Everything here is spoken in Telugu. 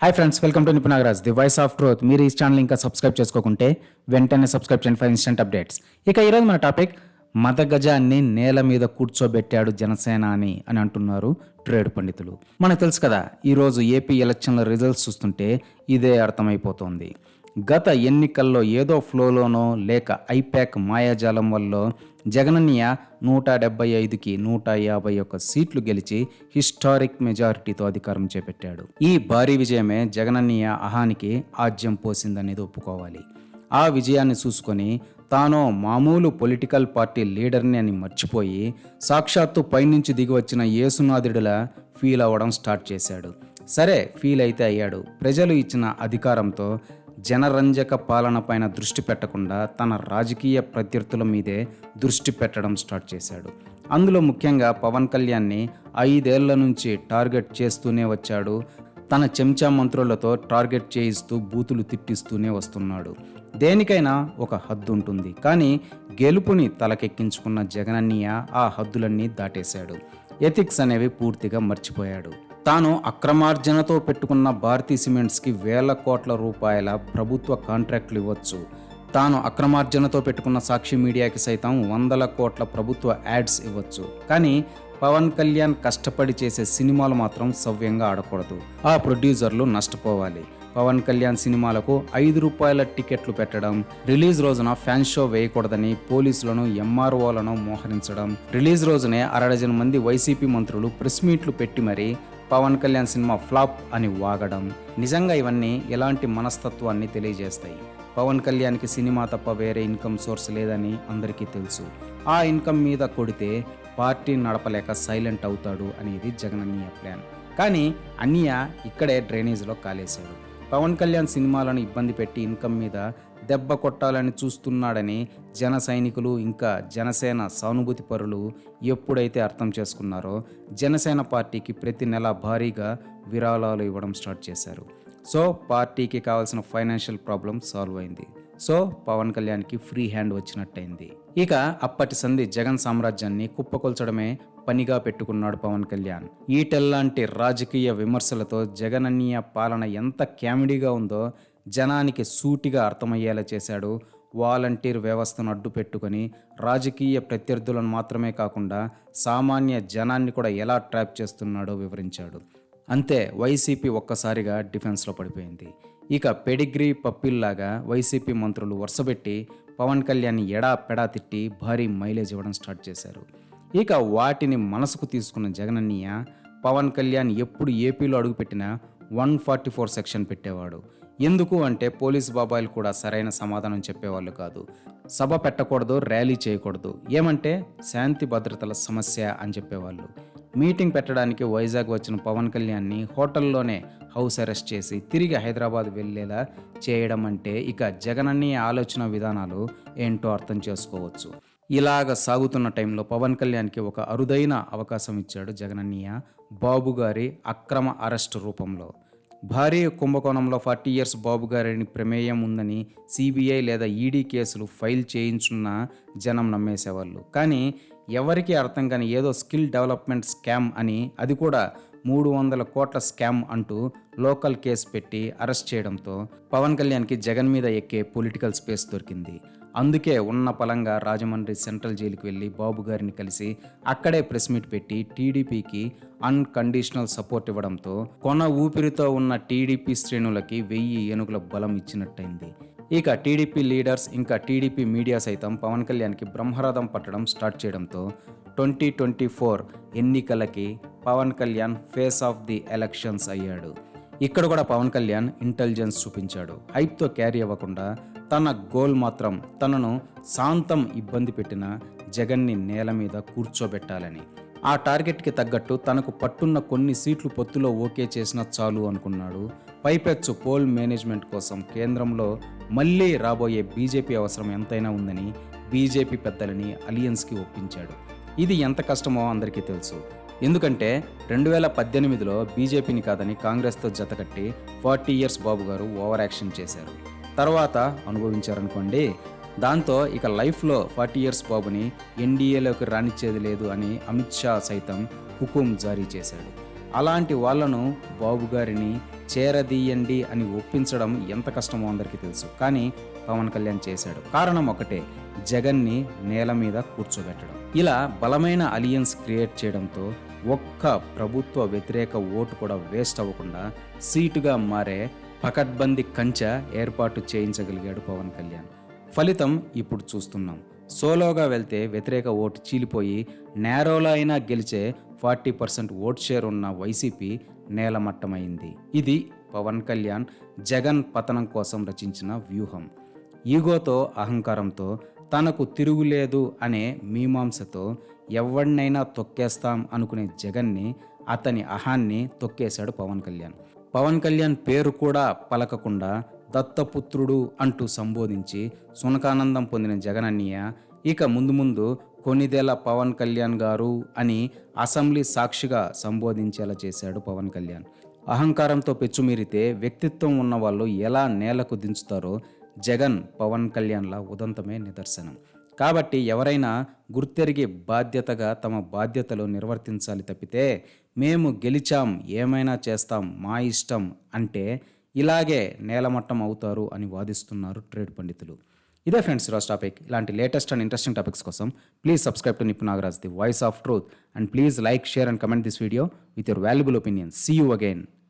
Hi friends welcome to Nipuna Nagaraj the voice of truth మీరు ఈ ఛానల్ ఇంకా సబ్స్క్రైబ్ చేసుకోకుంటే వెంటనే సబ్స్క్రైబ్ చేయండి ఫర్ ఇన్స్టెంట్ అప్డేట్స్ ఇక ఈరోజు మన టాపిక్ మత గజాన్ని నేల మీద కూర్చోబెట్టాడు జనసేన అని అని అంటున్నారు ట్రేడ్ పండితులు. మనకు తెలుసు కదా ఈరోజు ఏపీ ఎలక్షన్ల రిజల్ట్స్ చూస్తుంటే ఇదే అర్థమైపోతోంది. గత ఎన్నికల్లో ఏదో ఫ్లోలోనో లేక ఐపాక్ మాయాజాలం వల్ల జగనన్నయ్య నూట డెబ్బై ఐదుకి నూట యాభై ఒక్క సీట్లు గెలిచి హిస్టారిక్ మెజారిటీతో అధికారం చేపట్టాడు. ఈ భారీ విజయమే జగనన్నయ్య అహానికి ఆజ్యం పోసిందనేది ఒప్పుకోవాలి. ఆ విజయాన్ని చూసుకొని తాను మామూలు పొలిటికల్ పార్టీ లీడర్ని అని మర్చిపోయి సాక్షాత్తు పైనుంచి దిగి వచ్చిన యేసునాథుడిలా ఫీల్ అవ్వడం స్టార్ట్ చేశాడు. సరే ఫీల్ అయితే అయ్యాడు. ప్రజలు ఇచ్చిన అధికారంతో జనరంజక పాలన పైన దృష్టి పెట్టకుండా తన రాజకీయ ప్రత్యర్థుల మీదే దృష్టి పెట్టడం స్టార్ట్ చేశాడు. అందులో ముఖ్యంగా పవన్ కళ్యాణ్ని ఐదేళ్ళ నుంచి టార్గెట్ చేస్తూనే వచ్చాడు. తన చెంచా మంత్రులతో టార్గెట్ చేయిస్తూ బూతులు తిట్టిస్తూనే వస్తున్నాడు. దేనికైనా ఒక హద్దు ఉంటుంది. కానీ గెలుపుని తలకెక్కించుకున్న జగనన్నయ్య ఆ హద్దులన్నీ దాటేశాడు. ఎథిక్స్ అనేవి పూర్తిగా మర్చిపోయాడు. తాను అక్రమార్జనతో పెట్టుకున్న భారతీ సిమెంట్స్కి వేల కోట్ల రూపాయల ప్రభుత్వ కాంట్రాక్టులు ఇవ్వచ్చు. తాను అక్రమార్జనతో పెట్టుకున్న సాక్షి మీడియాకి సైతం వందల కోట్ల ప్రభుత్వ యాడ్స్ ఇవ్వచ్చు. కానీ పవన్ కళ్యాణ్ కష్టపడి చేసే సినిమాలు మాత్రం సవ్యంగా ఆడకూడదు. ఆ ప్రొడ్యూసర్లు నష్టపోవాలి. పవన్ కళ్యాణ్ సినిమాలకు ఐదు రూపాయల టికెట్లు పెట్టడం రిలీజ్ రోజున ఫ్యాన్ షో వేయకూడదని పోలీసులను ఎంఆర్ఓలను మోహరించడం రిలీజ్ రోజునే అరడజన్ మంది వైసీపీ మంత్రులు ప్రెస్ మీట్లు పెట్టి మరీ పవన్ కళ్యాణ్ సినిమా ఫ్లాప్ అని వాగడం నిజంగా ఇవన్నీ ఎలాంటి మనస్తత్వాన్ని తెలియజేస్తాయి? పవన్ కళ్యాణ్కి సినిమా తప్ప వేరే ఇన్కమ్ సోర్స్ లేదని అందరికీ తెలుసు. ఆ ఇన్కమ్ మీద కొడితే పార్టీ నడపలేక సైలెంట్ అవుతాడు అనేది జగనన్నయ్య ప్లాన్. కానీ అన్నయ్య ఇక్కడే డ్రైనేజ్లో కాలేశాడు. పవన్ కళ్యాణ్ సినిమాలను ఇబ్బంది పెట్టి ఇన్కమ్ మీద దెబ్బ కొట్టాలని చూస్తున్నాడని జన సైనికులు ఇంకా జనసేన సానుభూతి పరులు ఎప్పుడైతే అర్థం చేసుకున్నారో జనసేన పార్టీకి ప్రతి నెల భారీగా విరాళాలు ఇవ్వడం స్టార్ట్ చేశారు. సో పార్టీకి కావాల్సిన ఫైనాన్షియల్ ప్రాబ్లం సాల్వ్ అయింది. సో పవన్ కళ్యాణ్కి ఫ్రీ హ్యాండ్ వచ్చినట్టయింది. ఇక అప్పటి సంధి జగన్ సామ్రాజ్యాన్ని కుప్పకొల్చడమే పనిగా పెట్టుకున్నాడు పవన్ కళ్యాణ్. ఈటెల్లాంటి రాజకీయ విమర్శలతో జగనన్నీయ పాలన ఎంత క్యామిడీగా ఉందో జనానికి సూటిగా అర్థమయ్యేలా చేశాడు. వాలంటీర్ వ్యవస్థను అడ్డు పెట్టుకొని రాజకీయ ప్రత్యర్థులను మాత్రమే కాకుండా సామాన్య జనాన్ని కూడా ఎలా ట్రాప్ చేస్తున్నాడో వివరించాడు. అంతే వైసీపీ ఒక్కసారిగా డిఫెన్స్లో పడిపోయింది. ఇక పెడిగ్రీ పప్పిల్లాగా వైసీపీ మంత్రులు వరుసపెట్టి పవన్ కళ్యాణ్ ఎడా పెడా తిట్టి భారీ మైలేజ్ ఇవ్వడం స్టార్ట్ చేశారు. ఇక వాటిని మనసుకు తీసుకున్న జగనన్నయ్య పవన్ కళ్యాణ్ ఎప్పుడు ఏపీలో అడుగుపెట్టినా వన్ ఫార్టీ ఫోర్ సెక్షన్ పెట్టేవాడు. ఎందుకు అంటే పోలీస్ బాబాయిలు కూడా సరైన సమాధానం చెప్పేవాళ్ళు కాదు. సభ పెట్టకూడదు ర్యాలీ చేయకూడదు. ఏమంటే శాంతి భద్రతల సమస్య అని చెప్పేవాళ్ళు. మీటింగ్ పెట్టడానికి వైజాగ్ వచ్చిన పవన్ కళ్యాణ్ని హోటల్లోనే హౌస్ అరెస్ట్ చేసి తిరిగి హైదరాబాద్ వెళ్ళేలా చేయడం అంటే ఇక జగనన్ని ఆలోచన విధానాలు ఏంటో అర్థం చేసుకోవచ్చు. ఇలాగ సాగుతున్న టైంలో పవన్ కళ్యాణ్కి ఒక అరుదైన అవకాశం ఇచ్చాడు జగనన్నయ్య బాబు గారి అక్రమ అరెస్ట్ రూపంలో. భారీ కుంభకోణంలో ఫార్టీ ఇయర్స్ బాబు గారిని ప్రమేయం ఉందని సిబిఐ లేదా ఈడీ కేసులు ఫైల్ చేయించున్న జనం నమ్మేసేవాళ్ళు. కానీ ఎవరికీ అర్థం కాని ఏదో స్కిల్ డెవలప్మెంట్ స్కామ్ అని అది కూడా మూడు వందల కోట్ల స్కామ్ అంటూ లోకల్ కేసు పెట్టి అరెస్ట్ చేయడంతో పవన్ కళ్యాణ్కి జగన్ మీద ఎక్కే పొలిటికల్ స్పేస్ దొరికింది. అందుకే ఉన్న పలంగా రాజమండ్రి సెంట్రల్ జైలుకి వెళ్ళి బాబు గారిని కలిసి అక్కడే ప్రెస్ మీట్ పెట్టి టీడీపీకి అన్కండిషనల్ సపోర్ట్ ఇవ్వడంతో కొన ఊపిరితో ఉన్న టీడీపీ శ్రేణులకి వెయ్యి ఏనుగుల బలం ఇచ్చినట్టయింది. ఇక టీడీపీ లీడర్స్ ఇంకా టీడీపీ మీడియా సైతం పవన్ కళ్యాణ్కి బ్రహ్మరథం పట్టడం స్టార్ట్ చేయడంతో ట్వంటీ ట్వంటీ ఫోర్ ఎన్నికలకి Pawan Kalyan face off the elections అయ్యాడు. ఇక్కడ కూడా పవన్ కళ్యాణ్ ఇంటెలిజెన్స్ చూపించాడు. హైప్తో క్యారీ అవ్వకుండా తన గోల్ మాత్రం తనను శాంతం ఇబ్బంది పెట్టిన జగన్ని నేల మీద కూర్చోబెట్టాలని. ఆ టార్గెట్కి తగ్గట్టు తనకు పట్టున్న కొన్ని సీట్లు పొత్తులో ఓకే చేసినా చాలు అనుకున్నాడు. పైపెచ్చు పోల్ మేనేజ్మెంట్ కోసం కేంద్రంలో మళ్ళీ రాబోయే బీజేపీ అవసరం ఎంతైనా ఉందని బీజేపీ పెద్దలని అలియన్స్కి ఒప్పించాడు. ఇది ఎంత కష్టమో అందరికీ తెలుసు. ఎందుకంటే రెండు వేల పద్దెనిమిదిలో బీజేపీని కాదని కాంగ్రెస్తో జతకట్టి ఫార్టీ ఇయర్స్ బాబు గారు ఓవర్ యాక్షన్ చేశారు. తర్వాత అనుభవించారనుకోండి దాంతో ఇక లైఫ్లో ఫార్టీ ఇయర్స్ బాబుని ఎన్డీఏలోకి రానిచ్చేది లేదు అని అమిత్ షా సైతం హుకుం జారీ చేశాడు. అలాంటి వాళ్ళను బాబు గారిని చేరదీయండి అని ఒప్పించడం ఎంత కష్టమో అందరికీ తెలుసు. కానీ పవన్ కళ్యాణ్ చేశాడు. కారణం ఒకటే జగన్ని నేల మీద కూర్చోబెట్టడం. ఇలా బలమైన అలియన్స్ క్రియేట్ చేయడంతో ఒక్క ప్రభుత్వ వ్యతిరేక ఓటు కూడా వేస్ట్ అవ్వకుండా సీటుగా మారే పకడ్బందీ కంచె ఏర్పాటు చేయించగలిగాడు పవన్ కళ్యాణ్. ఫలితం ఇప్పుడు చూస్తున్నాం. సోలోగా వెళ్తే వ్యతిరేక ఓటు చీలిపోయి నేరోలో అయినా గెలిచే ఫార్టీ పర్సెంట్ ఓట్ షేర్ ఉన్న వైసీపీ నేలమట్టమైంది. ఇది పవన్ కళ్యాణ్ జగన్ పతనం కోసం రచించిన వ్యూహం. ఈగోతో అహంకారంతో తనకు తిరుగులేదు అనే మీమాంసతో ఎవడినైనా తొక్కేస్తాం అనుకునే జగన్ని అతని అహాన్ని తొక్కేశాడు పవన్ కళ్యాణ్. పవన్ కళ్యాణ్ పేరు కూడా పలకకుండా దత్తపుత్రుడు అంటూ సంబోధించి సునకానందం పొందిన జగనన్నయ్య ఇక ముందు ముందు కొన్నిదేళ్ళ పవన్ కళ్యాణ్ గారు అని అసెంబ్లీ సాక్షిగా సంబోధించేలా చేశాడు పవన్ కళ్యాణ్. అహంకారంతో పెచ్చుమీరితే వ్యక్తిత్వం ఉన్న వాళ్ళు ఎలా నేలకు దించుతారో జగన్ పవన్ కళ్యాణ్ల ఉదంతమే నిదర్శనం. కాబట్టి ఎవరైనా గుర్తెరిగి బాధ్యతగా తమ బాధ్యతలు నిర్వర్తించాలి తప్పితే మేము గెలిచాం ఏమైనా చేస్తాం మా ఇష్టం అంటే ఇలాగే నేలమట్టం అవుతారు అని వాదిస్తున్నారు ట్రేడ్ పండితులు. ఇదే ఫ్రెండ్స్ ఈరోజు టాపిక్. ఇలాంటి లేటెస్ట్ అండ్ ఇంట్రెస్టింగ్ టాపిక్స్ కోసం please subscribe to Nippu Nagaraj the voice of truth and please like share and comment this video with your valuable opinion. See you again